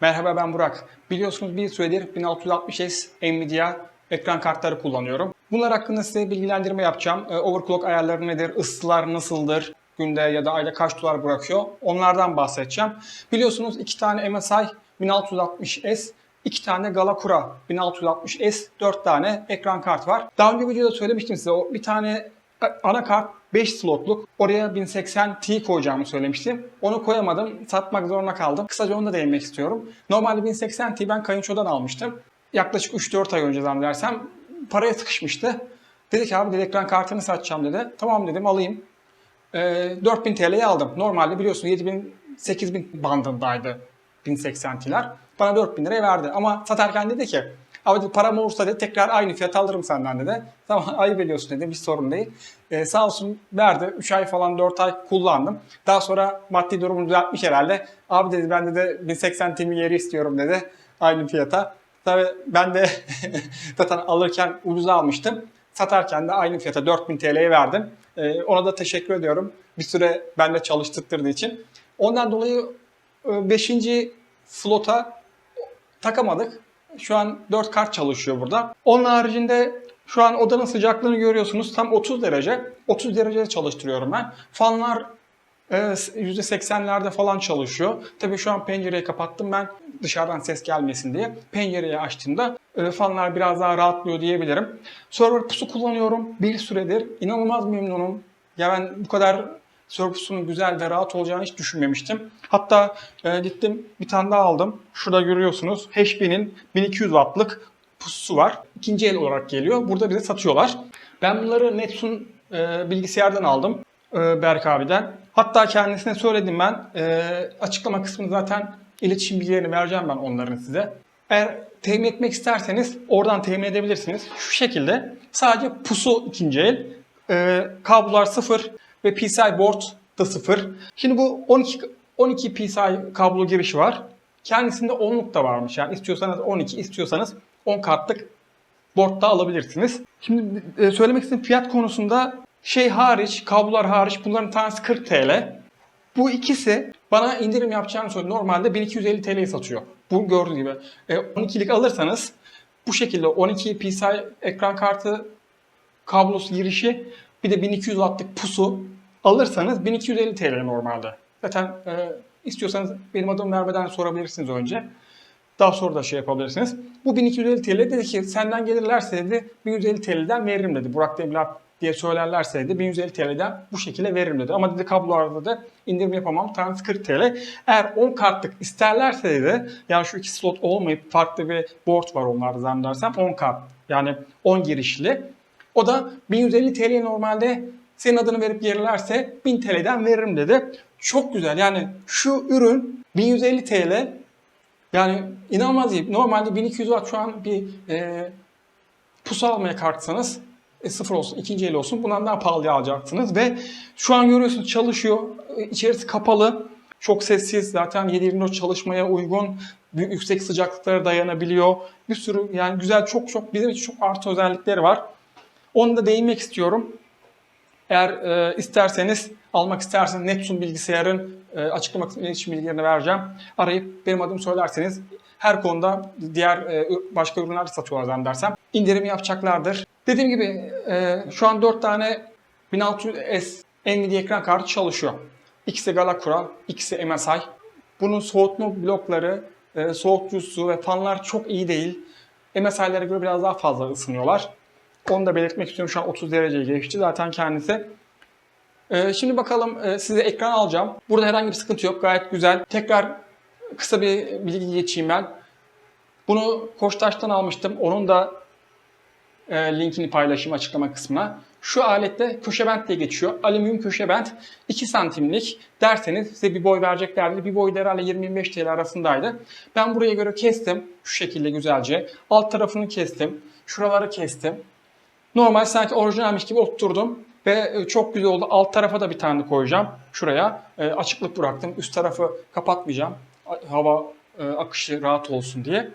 Merhaba ben Burak. Biliyorsunuz bir süredir 1660S Nvidia ekran kartları kullanıyorum. Bunlar hakkında size bilgilendirme yapacağım. Ee, Overclock ayarları nedir, ısılar nasıldır, günde ya da ayda kaç dolar bırakıyor onlardan bahsedeceğim. Biliyorsunuz iki tane MSI 1660S, iki tane Galakura 1660S, 4 tane ekran kart var. Daha önce videoda söylemiştim size o bir tane anakart 5 slotluk. Oraya 1080 Ti koyacağımı söylemiştim. Onu koyamadım. Satmak zorunda kaldım. Kısaca onu da değinmek istiyorum. Normalde 1080 Ti ben kayınçodan almıştım. Yaklaşık 3-4 ay önce zannedersem paraya sıkışmıştı. Dedi ki abi dedi ekran kartını satacağım dedi. Tamam dedim alayım. Ee, 4000 TL'ye aldım. Normalde biliyorsun 7000 8000 bandındaydı 1080 Ti'ler. Bana 4000 liraya verdi. Ama satarken dedi ki Abi dedi, param olursa dedi tekrar aynı fiyat alırım senden dedi. Tamam ayıp ediyorsun dedi bir sorun değil. Ee, sağ olsun verdi 3 ay falan 4 ay kullandım. Daha sonra maddi durumu düzeltmiş herhalde. Abi dedi ben de 1080 Ti'mi yeri istiyorum dedi aynı fiyata. Tabii ben de zaten alırken ucuza almıştım. Satarken de aynı fiyata 4000 TL'ye verdim. Ee, ona da teşekkür ediyorum. Bir süre bende çalıştırdığı için. Ondan dolayı 5. slota takamadık. Şu an 4 kart çalışıyor burada. Onun haricinde şu an odanın sıcaklığını görüyorsunuz. Tam 30 derece. 30 derecede çalıştırıyorum ben. Fanlar e, %80'lerde falan çalışıyor. Tabii şu an pencereyi kapattım ben dışarıdan ses gelmesin diye. Pencereyi açtığımda e, fanlar biraz daha rahatlıyor diyebilirim. Server pusu kullanıyorum bir süredir. İnanılmaz memnunum. Ya ben bu kadar pusunun güzel ve rahat olacağını hiç düşünmemiştim. Hatta e, gittim bir tane daha aldım. Şurada görüyorsunuz HP'nin 1200 wattlık pususu var. İkinci el olarak geliyor. Burada bize satıyorlar. Ben bunları Netsun e, bilgisayardan aldım. E, Berk abiden. Hatta kendisine söyledim ben. E, açıklama kısmını zaten iletişim bilgilerini vereceğim ben onların size. Eğer temin etmek isterseniz oradan temin edebilirsiniz. Şu şekilde sadece pusu ikinci el. E, kablolar sıfır ve PCI board da sıfır. Şimdi bu 12 12 PCI kablo girişi var. Kendisinde 10'luk da varmış. Yani istiyorsanız 12, istiyorsanız 10 kartlık board da alabilirsiniz. Şimdi e, söylemek istediğim fiyat konusunda şey hariç, kablolar hariç bunların tanesi 40 TL. Bu ikisi bana indirim yapacağını söyledi. Normalde 1250 TL'ye satıyor. Bu gördüğünüz gibi. E, 12'lik alırsanız bu şekilde 12 PCI ekran kartı kablosu girişi bir de 1200 wattlık pusu alırsanız 1250 TL normalde. Zaten e, istiyorsanız benim adımı vermeden sorabilirsiniz önce. Daha sonra da şey yapabilirsiniz. Bu 1250 TL dedi ki senden gelirlerse dedi 1150 TL'den veririm dedi. Burak Demirel diye söylerlerse dedi 1150 TL'den bu şekilde veririm dedi. Ama dedi kablolarda da indirim yapamam. Tanesi 40 TL. Eğer 10 kartlık isterlerse dedi yani şu iki slot olmayıp farklı bir board var onlarda zannedersem 10 kart. Yani 10 girişli. O da 1150 TL normalde senin adını verip gelirlerse 1000 TL'den veririm dedi. Çok güzel yani şu ürün 1150 TL yani inanılmaz iyi. Normalde 1200 watt şu an bir e, pusu almaya kalksanız e, sıfır olsun, ikinci el olsun bundan daha pahalıya alacaksınız ve şu an görüyorsunuz çalışıyor. E, İçerisi kapalı. Çok sessiz. Zaten 7/24 çalışmaya uygun. Yüksek sıcaklıklara dayanabiliyor. Bir sürü yani güzel çok çok bizim için çok artı özellikleri var. Onu da değinmek istiyorum. Eğer e, isterseniz almak isterseniz Neptun bilgisayarın e, açıklama kısmına iletişim bilgilerini vereceğim. Arayıp benim adımı söylerseniz her konuda diğer e, başka ürünler satıyorlar zannedersem. indirim yapacaklardır. Dediğim gibi e, şu an 4 tane 1600S Nvidia ekran kartı çalışıyor. İkisi Galakura, ikisi MSI. Bunun soğutma blokları, e, soğutucusu ve fanlar çok iyi değil. MSI'lere göre biraz daha fazla ısınıyorlar. Onu da belirtmek istiyorum. Şu an 30 dereceyi geçti zaten kendisi. Ee, şimdi bakalım e, size ekran alacağım. Burada herhangi bir sıkıntı yok. Gayet güzel. Tekrar kısa bir bilgi geçeyim ben. Bunu Koçtaş'tan almıştım. Onun da e, linkini paylaşayım açıklama kısmına. Şu alette köşebent diye geçiyor. Alüminyum köşebent 2 santimlik derseniz size bir boy vereceklerdi. Bir boy herhalde 20-25 TL arasındaydı. Ben buraya göre kestim. Şu şekilde güzelce. Alt tarafını kestim. Şuraları kestim. Normal sanki orijinalmiş gibi oturturdum ve e, çok güzel oldu. Alt tarafa da bir tane koyacağım. Şuraya e, açıklık bıraktım. Üst tarafı kapatmayacağım. Hava e, akışı rahat olsun diye.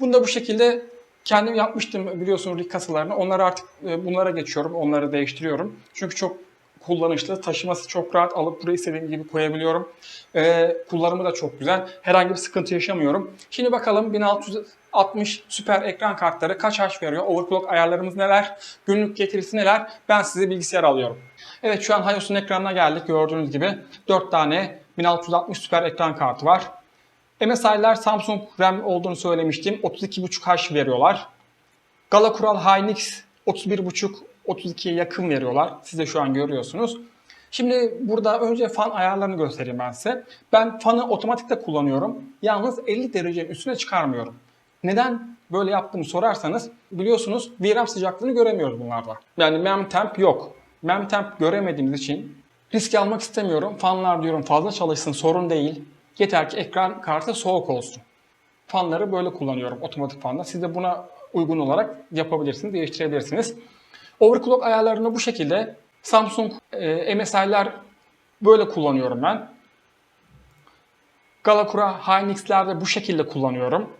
Bunu da bu şekilde kendim yapmıştım biliyorsunuz rig kasalarını. Onları artık bunlara geçiyorum. Onları değiştiriyorum. Çünkü çok kullanışlı. Taşıması çok rahat. Alıp buraya istediğim gibi koyabiliyorum. Ee, kullanımı da çok güzel. Herhangi bir sıkıntı yaşamıyorum. Şimdi bakalım 1660 süper ekran kartları kaç haş veriyor? Overclock ayarlarımız neler? Günlük getirisi neler? Ben size bilgisayar alıyorum. Evet şu an Hayos'un ekranına geldik. Gördüğünüz gibi 4 tane 1660 süper ekran kartı var. MSI'ler Samsung RAM olduğunu söylemiştim. 32.5H veriyorlar. Gala Kural Hynix 31.5 32'ye yakın veriyorlar. Siz de şu an görüyorsunuz. Şimdi burada önce fan ayarlarını göstereyim ben size. Ben fanı otomatikte kullanıyorum. Yalnız 50 derecenin üstüne çıkarmıyorum. Neden böyle yaptığımı sorarsanız biliyorsunuz VRAM sıcaklığını göremiyoruz bunlarda. Yani mem temp yok. Mem temp göremediğimiz için risk almak istemiyorum. Fanlar diyorum fazla çalışsın sorun değil. Yeter ki ekran kartı soğuk olsun. Fanları böyle kullanıyorum otomatik fanda. Siz de buna uygun olarak yapabilirsiniz, değiştirebilirsiniz. Overclock ayarlarını bu şekilde Samsung e, MSI'ler böyle kullanıyorum ben. Galakura Hynix'lerde bu şekilde kullanıyorum.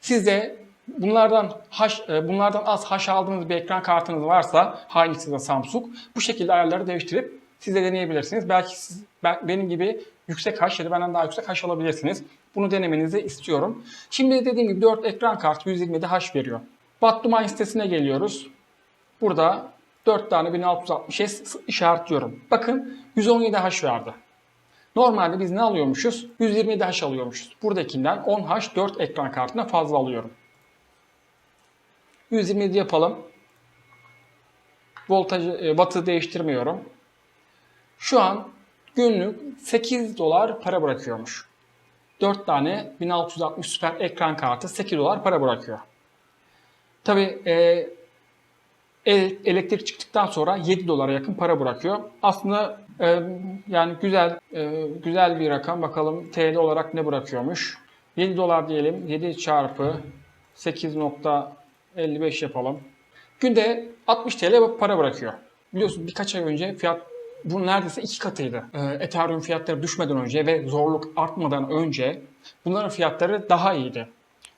Siz de bunlardan haş, e, bunlardan az haş aldığınız bir ekran kartınız varsa Hynix ya Samsung bu şekilde ayarları değiştirip siz de deneyebilirsiniz. Belki siz ben, benim gibi yüksek haş ya da benden daha yüksek haş alabilirsiniz. Bunu denemenizi istiyorum. Şimdi dediğim gibi 4 ekran kartı 127 haş veriyor. Battumine sitesine geliyoruz. Burada 4 tane 1660S işaretliyorum. Bakın 117 haş verdi. Normalde biz ne alıyormuşuz? 127 haş alıyormuşuz. Buradakinden 10 haş 4 ekran kartına fazla alıyorum. 127 yapalım. Voltajı, e, wattı değiştirmiyorum. Şu an günlük 8 dolar para bırakıyormuş. 4 tane 1660 süper ekran kartı 8 dolar para bırakıyor. Tabi e, e- elektrik çıktıktan sonra 7 dolara yakın para bırakıyor. Aslında e, yani güzel e, güzel bir rakam. Bakalım TL olarak ne bırakıyormuş. 7 dolar diyelim. 7 çarpı 8.55 yapalım. Günde 60 TL para bırakıyor. Biliyorsun birkaç ay önce fiyat bu neredeyse iki katıydı. Ee, Ethereum fiyatları düşmeden önce ve zorluk artmadan önce bunların fiyatları daha iyiydi.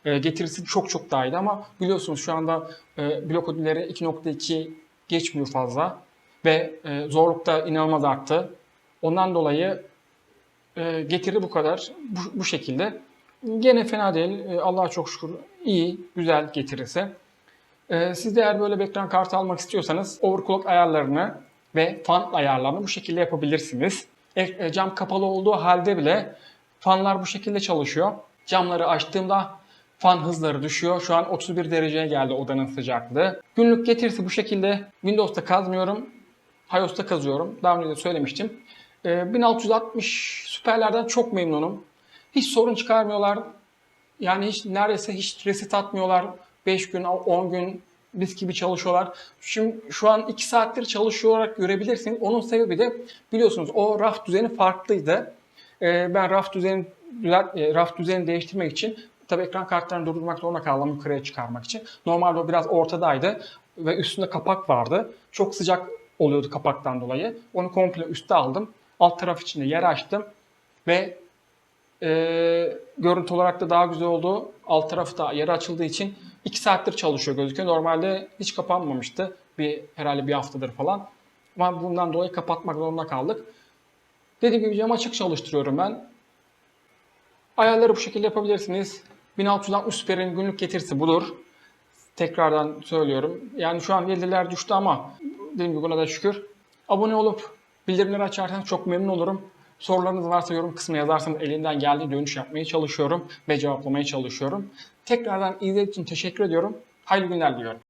Ee, getirisi çok çok daha iyiydi ama biliyorsunuz şu anda e, blok ödülleri 2.2 geçmiyor fazla ve e, zorluk da inanılmaz arttı. Ondan dolayı e, getiri bu kadar bu, bu şekilde. Gene fena değil. E, Allah'a çok şükür iyi, güzel getirisi. E, siz de eğer böyle bir ekran kartı almak istiyorsanız overclock ayarlarını ve fan ayarlarını bu şekilde yapabilirsiniz. E, e, cam kapalı olduğu halde bile fanlar bu şekilde çalışıyor. Camları açtığımda fan hızları düşüyor. Şu an 31 dereceye geldi odanın sıcaklığı. Günlük getirisi bu şekilde. Windows'ta kazmıyorum. iOS'ta kazıyorum. Daha önce de söylemiştim. E, 1660 süperlerden çok memnunum. Hiç sorun çıkarmıyorlar. Yani hiç neredeyse hiç reset atmıyorlar. 5 gün, 10 gün biz gibi çalışıyorlar. Şimdi şu an 2 saattir çalışıyor olarak görebilirsiniz. Onun sebebi de biliyorsunuz o raf düzeni farklıydı. Ee, ben raf düzeni e, raf düzeni değiştirmek için tabii ekran kartlarını durdurmak zorunda kaldım yukarıya çıkarmak için. Normalde o biraz ortadaydı ve üstünde kapak vardı. Çok sıcak oluyordu kapaktan dolayı. Onu komple üste aldım. Alt taraf içinde yer açtım ve e, görüntü olarak da daha güzel oldu. Alt tarafı da yeri açıldığı için 2 saattir çalışıyor gözüküyor. Normalde hiç kapanmamıştı. Bir herhalde bir haftadır falan. Ama bundan dolayı kapatmak zorunda kaldık. Dediğim gibi cam açık çalıştırıyorum ben. Ayarları bu şekilde yapabilirsiniz. 1660 Super'in günlük getirisi budur. Tekrardan söylüyorum. Yani şu an gelirler düştü ama dediğim gibi buna da şükür. Abone olup bildirimleri açarsanız çok memnun olurum. Sorularınız varsa yorum kısmına yazarsanız elinden geldiği dönüş yapmaya çalışıyorum ve cevaplamaya çalışıyorum. Tekrardan izlediğiniz için teşekkür ediyorum. Hayırlı günler diliyorum.